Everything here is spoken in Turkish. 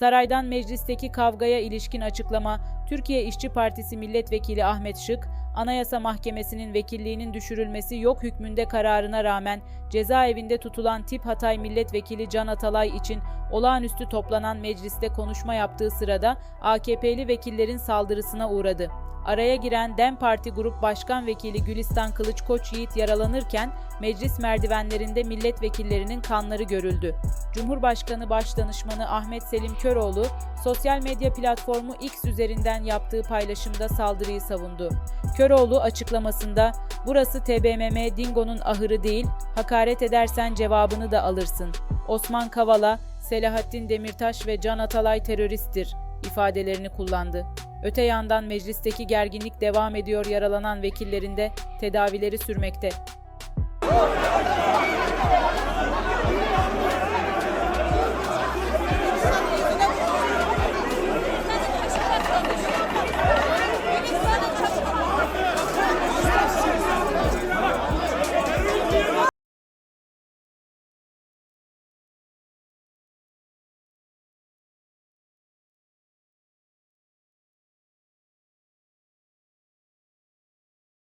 Saraydan meclisteki kavgaya ilişkin açıklama, Türkiye İşçi Partisi Milletvekili Ahmet Şık, Anayasa Mahkemesi'nin vekilliğinin düşürülmesi yok hükmünde kararına rağmen cezaevinde tutulan Tip Hatay Milletvekili Can Atalay için olağanüstü toplanan mecliste konuşma yaptığı sırada AKP'li vekillerin saldırısına uğradı. Araya giren DEM Parti Grup Başkan Vekili Gülistan Kılıç Koç Yiğit yaralanırken meclis merdivenlerinde milletvekillerinin kanları görüldü. Cumhurbaşkanı Başdanışmanı Ahmet Selim Köroğlu, sosyal medya platformu X üzerinden yaptığı paylaşımda saldırıyı savundu. Köroğlu açıklamasında, "Burası TBMM Dingo'nun ahırı değil, hakaret edersen cevabını da alırsın. Osman Kavala, Selahattin Demirtaş ve Can Atalay teröristtir." ifadelerini kullandı. Öte yandan meclisteki gerginlik devam ediyor yaralanan vekillerin de tedavileri sürmekte.